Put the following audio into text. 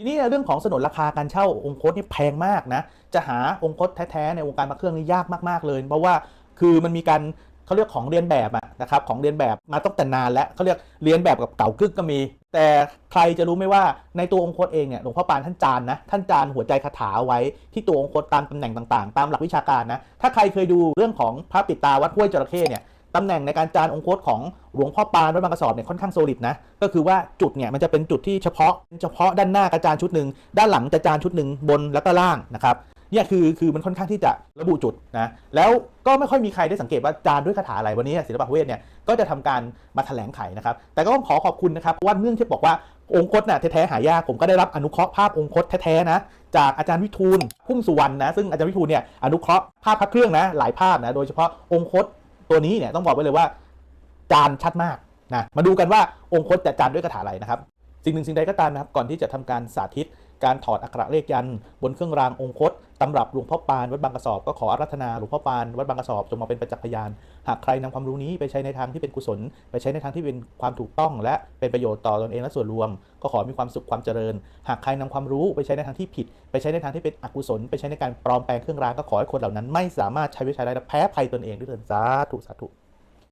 ทีนี้เรื่องของสนนราคาการเช่าองค์คตนี่แพงมากนะ จะหาองค์คตแท้ๆในวงการพระเครื่องนี่ยากมากๆเลย เพราะว่าคือมันมีการเขาเรียกของเรียนแบบอะนะครับของเรียนแบบมาตั้งแต่นานแล้วเขาเรียกเรียนแบบกับเก่ากึกก็มี แต่ใครจะรู้ไหมว่าในตัวองค์คตเองเนี่ยหลวงพ่อปานท่านจานนะท่านจานหัวใจคาถาเอาไว้ที่ตัวองค์คตตามตำแหน่งต่างๆ ตามหลักวิชาการนะถ้าใครเคยดูเรื่องของพระปิดตาวัดห้วยจระเข้เนี่ย ตำแหน่งในการจานองค์โคตของหลวงพ่อปานวัดบางกระสอบเนี่ยค่อนข้างโซลิดนะก็คือว่าจุดเนี่ยมันจะเป็นจุดที่เฉพาะเฉพาะด้านหน้ากระจานชุดหนึ่งด้านหลังจะจานชุดหนึ่งบนแล้วก็ล่างนะครับเนี่ยคือคือมันค่อนข้างที่จะระบุจุดนะแล้วก็ไม่ค่อยมีใครได้สังเกตว่าจานด้วยคาถาอะไรวันนี้ศิลปะเวทเนี่ยก็จะทำการมาแถลงไขนะครับแต่ก็ต้องขอขอบคุณนะครับว่าเนื่องที่บอกว่าองคตน่ะแท้ๆหายากผมก็ได้รับอนุเคราะห์ภาพองคตแท้ๆนะจากอาจารย์วิทูลพุ่มสุวรรณนะซึ่งอาจารย์วิทูลเนี่ยอนุเคราะห์ภาพพระเครื่องนะหลายภาพนะโดยเฉพาะองคต ตัวนี้เนี่ยต้องบอกไว้เลยว่า จานชัดมากนะมาดูกันว่าองค์คตจะจานด้วยคาถาอะไรนะครับ สิ่งหนึ่งสิ่งใดก็ตามนะครับก่อนที่จะทำการสาธิต การถอดอักขระเลขยัน บนเครื่องรางองคตตำรับหลวงพ่อปานวัดบางกระสอบก็ขออารัธนาหลวงพ่อปานวัดบางกระสอบจงมาเป็นประจักษ์พยาน หากใครนำความรู้นี้ไปใช้ในทางที่เป็นกุศล ไปใช้ในทางที่เป็นความถูกต้อง และเป็นประโยชน์ต่อตนเองและส่วนรวม ก็ขอมีความสุขความเจริญ หากใครนำความรู้ไปใช้ในทางที่ผิด ไปใช้ในทางที่เป็นอกุศล ไปใช้ในการปลอมแปลงเครื่องรางก็ขอให้คนเหล่านั้น ไม่สามารถใช้วิชาได้และแพ้ภัยตนเองด้วยเถิดสาธุสาธุ